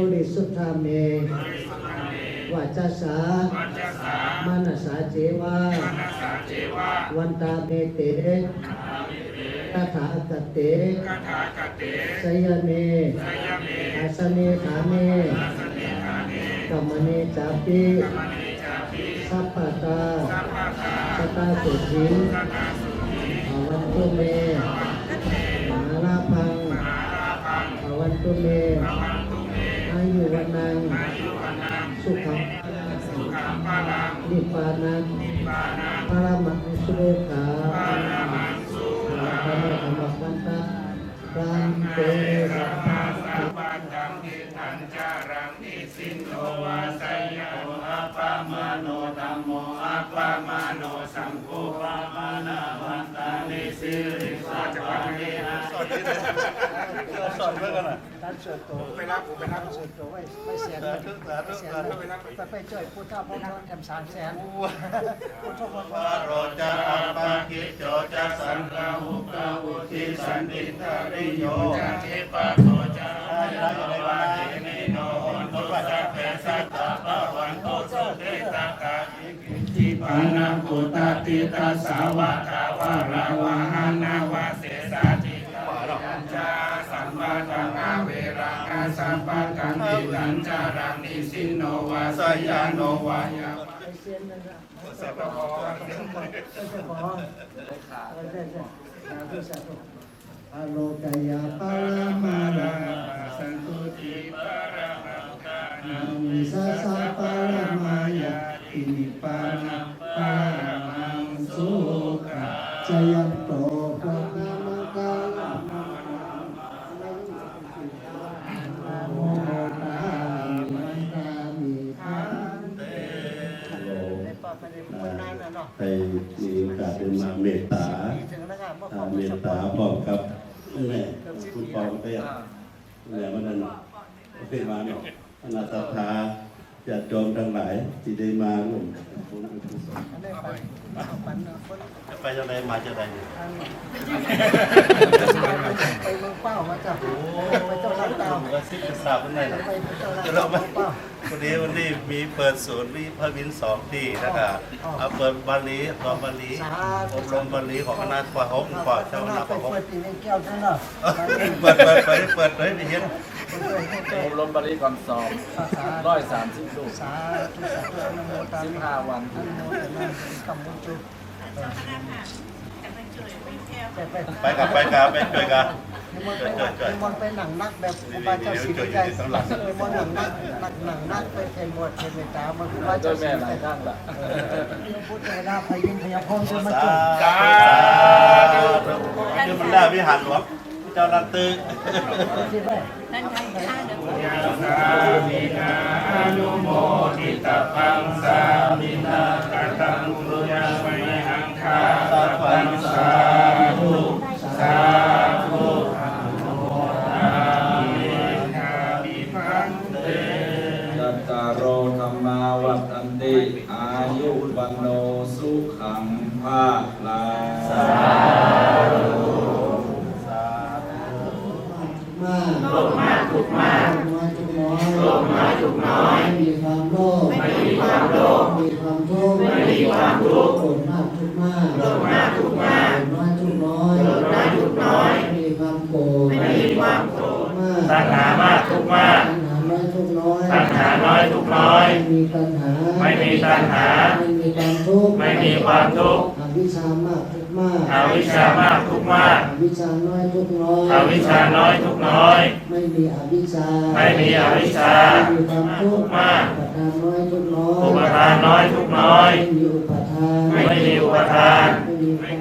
บริสุทธาเมวาจาสาวัจสามานาสาเจวานาสาเจวะวันตาเมเตตถาคตเตคาถากเตสยเมสยเมอาสเนขาเมสเนคาเนกัมมเนจาปิมณีจาปิสัพพตาสัพพะทาสตาสุทิสตาสุขีภวันตุเมมหาลาพังมหาราพังภวันตุเมภวันตุเม อายุวันนังอายุวันนัง สุขังสุขังพลังนิพพานังนิพพานังปรมังสุโลกาปารามังสุธรรมะธรรมวันตารันเตสัพพะสัพพัตังทิทันจารังนิสินโนวาสยา สอนเพื่อนกันหน่อยท่านส่วนตัวไปรับผมไปรับ ส่วนตัวไว้ไม่เสียสาธุสาธุเสียสาธุไปไปช่วยพุทธพจน์แอมสามแสนพุทธพจน์วโรจาอัปปะกิจโจจะสังฆาหุกาอุทิสันติทาริโยจะเทปะโตจะวาเทนิโนหนตุสัพเพสัตตะปะวันโตสุเตตากาจิปานังปุตติตาสาวะกาวะราวะหานาวะเส เวรังอาสัมปะทังติตัญจารังนิสินโนวาสยานโนวายาอเซียนนั่นนะสัพพะโตก็จะขอเออได้ได้สาธุสาธุอโลกยาปารมาราสันตุติปะระหังกานัอางมิสาสาปารามายาอินิปานาปารังสุขาจยันานนะเนาะให้มีโอกาสได้มาเมตตาเมตตาพร้อมครับนั่แหละคุณปองไปอะนั่แหละมันนั่นโอเคมาเนาะอนาตถาจะโจมทั้งหลายที่ได้มาร่วมบุญกุศลอันนี้ไปปันคนจะไปจะไหนมาจะไหนไปเมืองเป้ามาจ้ไปเจ้าลาดเตาผมก็ซิกษาเป็นไงล่ะไปเจ้าลาดตาเล่าไหมเมืองเป้า วันนี้วันนี้มีเปิดศูนย์วิพวินสองที่นะครับเอาเปิดบาลีตอนบาลีอบรมบาลีของคณะควาหงกว่าเจ้าคณะควาหงเปิดปีนี้แก้วท่านเนาะเปิดเปิดเปิดเปิดเลยไปเห็นอบรมบริก่อนสอบร้อยสามสิบลูกสาธุสาธุนโมตัสสิบสะห้าวันอันโมตัสสะกัมมุจุ ไปกับไปกับไปช่วยกันนิมนต์ไปนิมนต์ไปหนังนักแบบครูบาเจ้าศรีวิจัยนิมนต์หนังนักหนักหนังนักไปเทบวชเทเมตตามาครูบาเจ้าเจ้าศรีแม่วิหลาจัยยครั้งละพุทธนาพยินพยาพรด้วยมาสาจุธุคือมันได้วิหารหลวงเจ้าลันตึกที่นไปอนุโมทิตาปังสามินากตังปุญญาไมหังคาตปังสาธุสาธุ อนุโมทามิคามิพันเตจัตตารโอธรรมาวัฏันติอายุวันโนสุขังภาลาโลภมากทุกมากน้อยทุกน้อยโลภมากทุกน้อยไม่มีความโลภไม่มีความโลภมีความทุกข์ไม่มีความทุกข์โลภมากทุกมากโลภมากทุกมากโลภน้อยทุกน้อยโลภน้อยทุกน้อยไม่มีความโกรธไม่มีความโกรธมาก ตัณหามากทุกมากตัณหาน้อยทุกน้อยตัณหาน้อยทุกน้อย ไม่มีตัณหา ไม่มีตัณหา ไม่มีความทุกข์ ไม่มีความทุกข์อวิชชามากทุกมากอวิชชามากทุกมากอวิชชาน้อยทุกน้อยอวิชชาน้อยทุกน้อย ไม่มีอวิชชาไม่มีอวิชชาไม่มีความทุกข์มากอุปทานน้อยทุกน้อยอุปทานน้อยทุกน้อย ไม่มีอุปทาน ไม่มีอุปทาน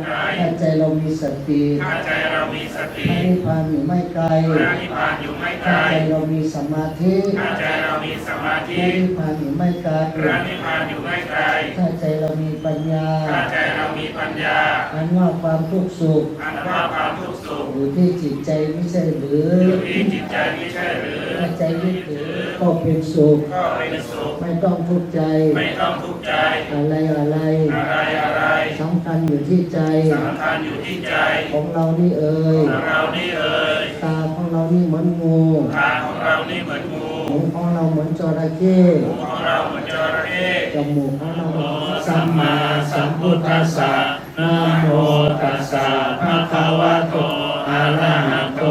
ใจเรามีสติถ้าใจเรามีสพติระนิพพานอยู่ไม่ไกลพระนิพพานอยู่ไม่ไกลถ้าใจเรามีสมาธิถ้าใจเรามีสมาพธิระนิพพานอยู่ไม่ไกลพระนิพพานอยู่ไม่ไกลถ้าใจเรามีปัญญาถ้าใจเรามีปัญญาอันว่าความทุกข์สุขอันว่าความทุกข์สุข อยู่ที่จิตใจไม่ใช่หรือ อยู่ที่จิตใจไม่ใช่หรือถ้าใจยึดถือก็เป็นสุขก็เป็นสุข ไม่ต้องทุกข์ใจ ไม่ต้องทุกข์ใจ อะไรอะไร อะไรอะไรสำคัญอยู่ที่ใจสำคัญอยู่ที่ใจ ของเรานี่เอ่ยของเรานี่เอ่ยตาของเรานี่เหมือนงูตาของเรานี่เหมือนงูหูขเราเหมือนจระเข้หูของเราเหมือนจระเข้จมูกของเราเหมือนสัมมาสัมพุทธัสสะนะโมตัสสะภะคะวะโต อะระหะโต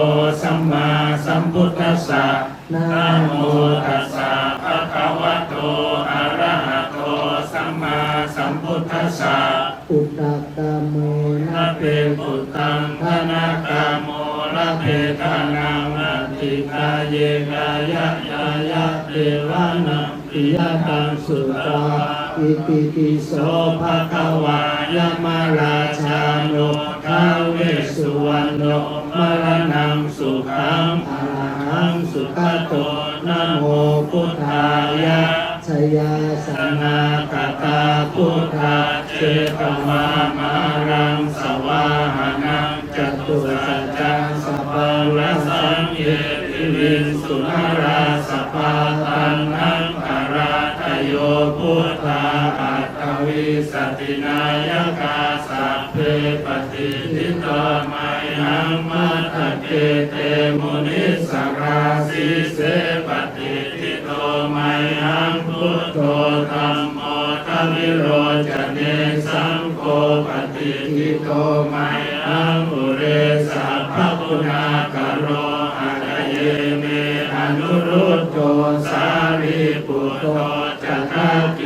สัมมาสัมพุทธัสสะนะโมตัสสะภะคะวะโตอะระหะโตสัมมาสัมพุทธัสสะอุตตะกามโมนะเปปุตตังธนากามโมระเพทานังอธิกายเยกายะยายะเทวานังปิยตังสุตาอิติปิโสโสภะคะวายามาราชาโน สุขังอรหังสุขโตนะโมพุทธายะชยาสนาคาตาพุทธาเจตมามารังสวาหานังจตุสัจจังสพพังรัสสังเยติวินสุนาราสปาตันนังคาราทโยพุทธาอัตวิสตินา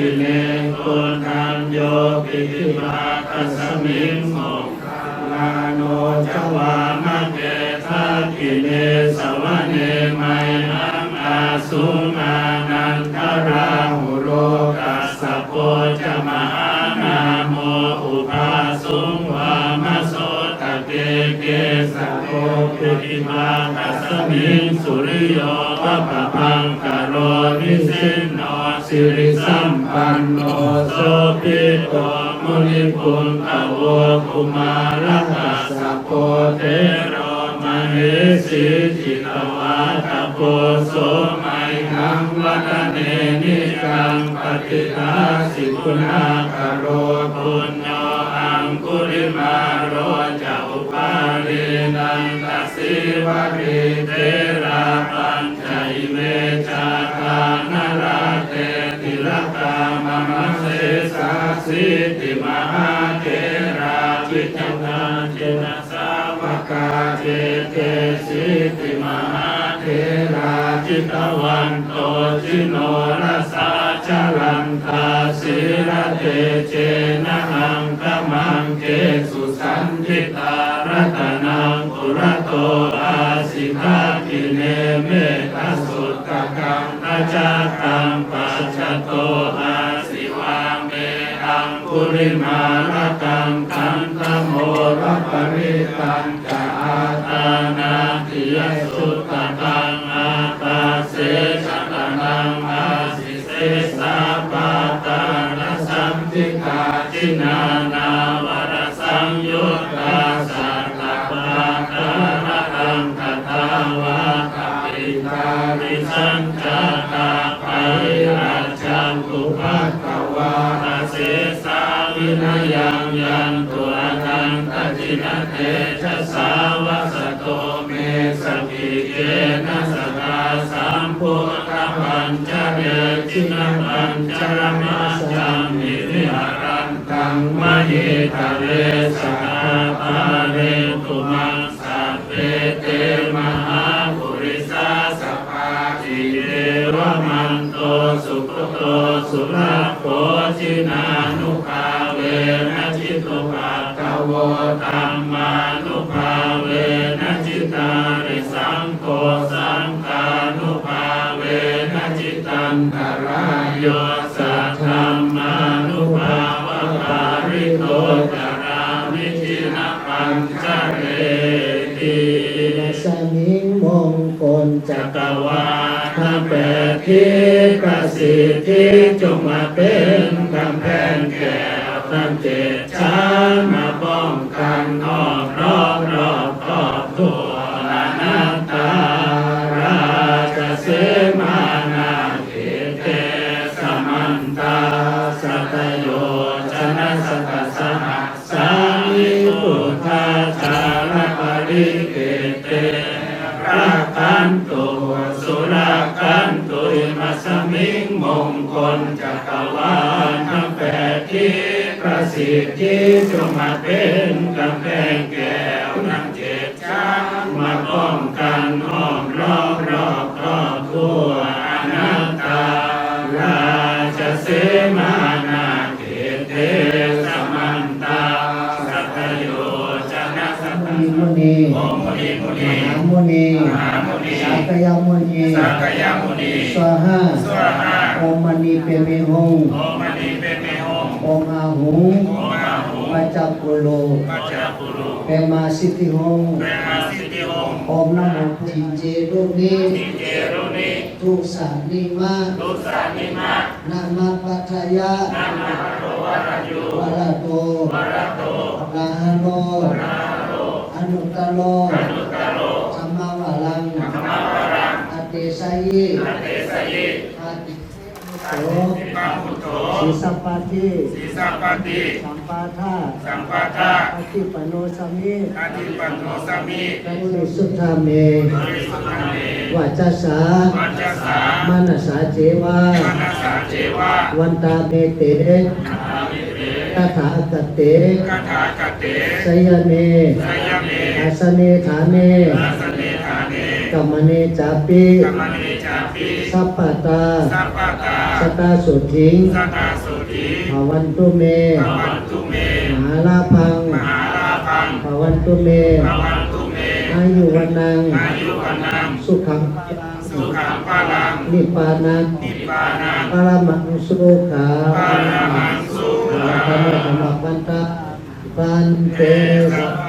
ากิเลกุณังโยกิติมาคัสมิงโมกขาลาโนจวามะเกทักิเลสวะเนมัยหังอาสุมานันทราหุโรกัสสะโพจมหานาโมอุปาสุงวามะโสตะเกเกสะโกปิติมาคัสมิงสุริโยปะปะพังกะโรนิสินโน สิริสัมปันโนโสปิโตมุนิปุนตะโวกุมารกัสสะโพเทโรมเหสีจิตวาตะโพโสมัยหังวัตเนนิกังปฏิทาสิคุณาคาโรปุญโยอังคุริมาโรจะอุปาลีนันตสิวะริเท เจเกสิติมหาเทราจิตวันโตจิโนรสาจลันตาสิระเตเจนะหังกมังเกสุสันติตารัตนังปุระโตอาสิกากิเนเมตสุตตะกังอาจาตังปัจจโตอาสิวาเมอังคุริมาลตังคันตโมรปริตัง ตานาติยสุตตังอาตาเสชะตนังอาสิเสสาปาตานะสัมติกาจินา ดชินปัญจรมาจังมิวิหารันตังมะหิทะเลสกาปาเรตุมังสัพเพเตมหาปุริสาสภาติเดวมันโตสุขโตสุรโคจินานุภาเวนะจิตุปัตตโวตัมมานุภาเวนะจิตาริสังโฆ ธิจงมาเป็นกำแพงแก่ความเจ็บช้ำ สมิงมงคลจักรวาลทั้งแปดที่ประสิทธิจงมาเป็นกำแพงแก่ นะสัพพมุนีมุนีโอมุนีมุมนีหามุนีมหามุ นีสักยมุนีสักยมุนีสวาหาสวาหาโอมณีเปเมหงโอมณีเป็นเมหงโอมอาหุงโอมาหุปัจจกุโลปัจจาปุรุเปมาสิทธิหงเปมาสิทธิหงโอมนโมจิเจโรนี้ทิเจรุนิทุกสันนิมาทุสานิมานามาปัทยานามาโรวรยุวรโตวรโตอรหันโตอนุตตโลอนุตตโรสัมมาวาลังธรรมวรังอเตสยิอเตสยิอาติโสปังพุทโธสิสัพพะทิสีสัพพติสัมปาทาสัมปทาอธิปโนสมิอาทิปันโนสามิบริสุทธาเมบริสุทธเมวัจจสาวัจจสามานสาเจวามนัสสาเจวะวันตาเมเตอามิเตตถาคตเตกถากเตสยเนสยเมอา สเนฐาเนอาสเนธาเนกัมมเนจาปิกัมมณีจาปิสัพพตาสัพพตาสตาสุทิงสตาสุธีภวันตุเมภวันตุเมมหาลาพังมหาลาภังภวันตุเมภวันตุเมอายุวันนังอายุวันนังสุขังสุขังพลังนิพพานังนิพพานังปรมังสุขาปารามังสุธรขัรงมธรรมปันตาปันเตสัสัพ